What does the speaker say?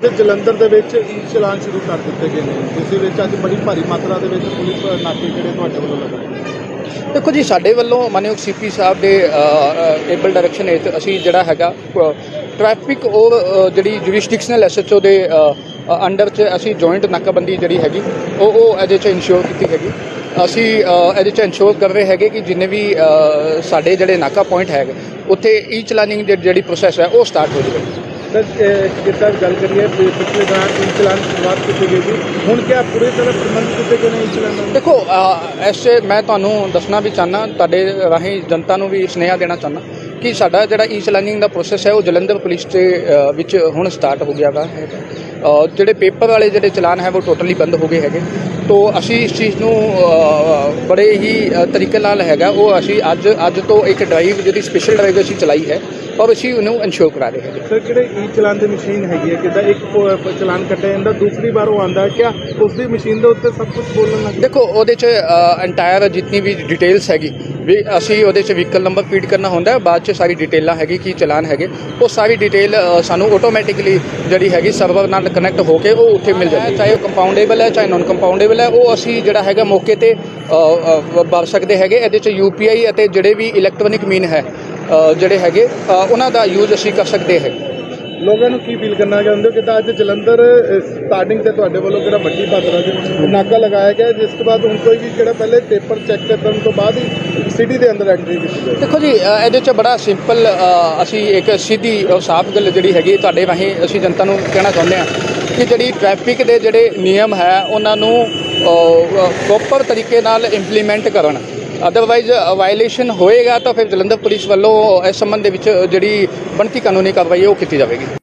ਤੇ ਜਲੰਧਰ ਦੇ ਵਿੱਚ ਈ ਚਲਾਨ ਸ਼ੁਰੂ ਕਰ ਦਿੱਤੇ ਗਏ ਨੇ। ਜਿਸ ਦੇ ਵਿੱਚ ਅੱਜ ਬੜੀ ਭਾਰੀ ਮਾਤਰਾ ਦੇ ਵਿੱਚ ਪੁਲਿਸ ਨਾਕੇ ਜਿਹੜੇ ਤੁਹਾਡੇ ਵੱਲੋਂ ਲਗਾਏ ਦੇਖੋ ਜੀ ਸਾਡੇ ਵੱਲੋਂ ਮਾਨਯੋਗ ਸੀਪੀ ਸਾਹਿਬ ਦੇ ਏਬਲ ਡਾਇਰੈਕਸ਼ਨ ਹੇਠ ਅਸੀਂ ਜਿਹੜਾ ਹੈਗਾ ਟ੍ਰੈਫਿਕ ਔਰ ਅ, ਜਿਹੜੀ ਜੁਰਿਸਡਿਕਸ਼ਨਲ ਐਸਐਚਓ ਦੇ ਅੰਡਰ 'ਚ ਅਸੀਂ ਜੁਆਇੰਟ ਨਾਕਾਬੰਦੀ ਜਿਹੜੀ ਹੈਗੀ ਉਹ ਉਹ ਇਹਦੇ 'ਚ ਇਨਸ਼ੋਰ ਕੀਤੀ ਹੈਗੀ। ਅਸੀਂ ਇਹਦੇ 'ਚ ਇਨਸ਼ੋਰ ਕਰ ਰਹੇ ਹੈਗੇ ਕਿ ਜਿੰਨੇ ਵੀ ਸਾਡੇ ਜਿਹੜੇ ਨਾਕਾ ਪੁਆਇੰਟ ਹੈਗੇ ਉੱਥੇ ਈ ਚਲਾਨਿੰਗ ਦੀ ਜਿਹੜੀ ਪ੍ਰੋਸੈਸ ਹੈ ਉਹ ਸਟਾਰਟ ਹੋ ਜਾਵੇ। ਜਿੱਦਾਂ ਗੱਲ ਕਰੀਏ? ਪਿ- ਪਿਛਲੇ ਦੌਰਾਨ ਈ ਚਲਾਨ ਸ਼ੁਰੂਆਤ ਕੀਤੀ ਗਈ ਸੀ। ਹੁਣ ਕਿਆ ਪੂਰੀ ਤਰ੍ਹਾਂ ਪ੍ਰਬੰਧ ਕੀਤੇ ਗਏ ਨੇ ਈ ਚਲਾਨ ਦੇਖੋ ਅ, ਇਸ 'ਚ ਮੈਂ ਤੁਹਾਨੂੰ ਦੱਸਣਾ ਵੀ ਚਾਹਨਾ ਤੁਹਾਡੇ ਰਾਹੀਂ ਜਨਤਾ ਨੂੰ ਵੀ ਸੁਨੇਹਾ ਦੇਣਾ ਚਾਹਨਾ ਕਿ ਸਾਡਾ ਜਿਹੜਾ ਈ ਚਲਾਨਿੰਗ ਦਾ ਪ੍ਰੋਸੈਸ ਹੈ ਉਹ ਜਲੰਧਰ ਪੁਲਿਸ ਦੇ ਵਿੱਚ ਹੁਣ ਸਟਾਰਟ ਹੋ ਗਿਆ ਵਾ ਅ, ਜਿਹੜੇ ਪੇਪਰ ਵਾਲੇ ਜਿਹੜੇ ਚਲਾਨ ਹੈ ਉਹ ਟੋਟਲੀ ਬੰਦ ਹੋ ਗਏ ਹੈਗੇ। ਤੋ ਅਸੀਂ ਇਸ ਚੀਜ਼ ਨੂੰ ਬੜੇ ਹੀ ਤਰੀਕੇ ਨਾਲ ਹੈਗਾ। ਉਹ ਅਸੀਂ ਅੱਜ ਅੱਜ ਤੋਂ ਇੱਕ ਡਰਾਈਵ ਜਿਹੜੀ ਸਪੈਸ਼ਲ ਡਰਾਈਵ ਅਸੀਂ ਚਲਾਈ ਹੈ ਔਰ ਅਸੀਂ ਉਹਨੂੰ ਇਨਸ਼ੋਰ ਕਰਾ ਰਹੇ ਹੈਗੇ। ਸਰ ਕਿਹੜੇ ਈ ਚਲਾਨ ਦੀ ਮਸ਼ੀਨ ਹੈਗੀ ਹੈ? ਕਿਦਾਂ ਇੱਕ ਚਲਾਨ ਕੱਟਿਆ ਜਾਂਦਾ ਦੂਸਰੀ ਵਾਰ ਉਹ ਆਂਦਾ ਕਿਆ ਉਸ ਦੀ ਮਸ਼ੀਨ ਦੇ ਉੱਤੇ ਸਭ ਕੁਝ ਬੋਲਣ ਲੱਗ ਦੇਖੋ ਉਹਦੇ ਚ ਐਂਟਾਇਰ ਜਿੰਨੀ ਵੀ ਡਿਟੇਲਸ ਹੈਗੀ ਵੀ ਅਸੀਂ ਉਹਦੇ ਚ ਵਹੀਕਲ ਨੰਬਰ ਫੀਡ ਕਰਨਾ ਹੁੰਦਾ ਬਾਅਦ ਚ ਸਾਰੀ ਡਿਟੇਲਾਂ ਹੈਗੀ ਕੀ ਚਲਾਨ ਹੈਗੇ ਉਹ ਸਾਰੀ ਡਿਟੇਲ ਸਾਨੂੰ ਆਟੋਮੈਟਿਕਲੀ ਜਿਹੜੀ ਹੈਗੀ ਸਰਵਰ ਨਾਲ ਕਨੈਕਟ ਹੋ ਕੇ ਉਹ ਉੱਥੇ ਮਿਲ ਜਾਂਦੀ ਹੈ। ਚਾਹੇ ਉਹ ਕੰਪਾਊਂਡੇਬਲ ਹੈ ਚਾਹੇ ਨਾਨ ਕੰਪਾਊਂਡੇਬਲ ਹੈ ਉਹ ਅਸੀਂ ਜਿਹੜਾ ਹੈਗਾ ਮੌਕੇ ਤੇ ਅ, ਵਰ ਸਕਦੇ ਹੈਗੇ। ਇਹਦੇ ਚ ਯੂਪੀਆਈ ਅਤੇ ਜਿਹੜੇ ਵੀ ਇਲੈਕਟ੍ਰੋਨਿਕ ਮੀਨ ਹੈ ਜਿਹੜੇ ਹੈਗੇ ਉਹਨਾਂ ਦਾ ਯੂਜ਼ ਅਸੀਂ ਕਰ ਸਕਦੇ ਹੈਗੇ। ਲੋਕਾਂ ਨੂੰ ਕੀ ਫੀਲ ਕਰਨਾ ਚਾਹੁੰਦੇ ਹੋ? ਕਿਦਾਂ ਅੱਜ ਜਲੰਧਰ ਸਟਾਰਟਿੰਗ ਤੇ ਤੁਹਾਡੇ ਵੱਲੋਂ ਕਿਹੜਾ ਵੱਡੀ ਮਾਤਰਾ ਦੇ ਨਾਕਾ ਲਗਾਇਆ ਗਿਆ, ਜਿਸ ਤੋਂ ਬਾਅਦ ਹੁਣ ਕੋਈ ਵੀ ਜਿਹੜਾ ਪਹਿਲੇ ਪੇਪਰ ਚੈੱਕ ਕਰਨ ਤੋਂ ਬਾਅਦ ਹੀ ਸਿਟੀ ਦੇ ਅੰਦਰ ਐਂਟਰੀ ਕੀਤੀ ਜਾਏ ਦੇਖੋ ਜੀ ਇਹਦੇ 'ਚ ਬੜਾ ਸਿੰਪਲ ਅਸੀਂ ਇੱਕ ਸਿੱਧੀ ਔਰ ਸਾਫ਼ ਗੱਲ ਜਿਹੜੀ ਹੈਗੀ ਤੁਹਾਡੇ ਰਾਹੀਂ ਅਸੀਂ ਜਨਤਾ ਨੂੰ ਕਹਿਣਾ ਚਾਹੁੰਦੇ ਹਾਂ ਕਿ ਜਿਹੜੀ ਟ੍ਰੈਫਿਕ ਦੇ ਜਿਹੜੇ ਨਿਯਮ ਹੈ, ਉਹਨਾਂ ਨੂੰ ਪ੍ਰੋਪਰ ਤਰੀਕੇ ਨਾਲ ਇੰਪਲੀਮੈਂਟ ਕਰਨ। ਅਦਰਵਾਈਜ਼ ਵਾਇਲੇਸ਼ਨ uh, ਹੋਏਗਾ ਤਾਂ ਫਿਰ ਜਲੰਧਰ ਪੁਲਿਸ ਵੱਲੋਂ ਇਸ ਸੰਬੰਧ ਦੇ ਵਿੱਚ ਜਿਹੜੀ ਬਣਤੀ ਕਾਨੂੰਨੀ ਕਾਰਵਾਈ ਹੈ, ਉਹ ਕੀਤੀ ਜਾਵੇਗੀ।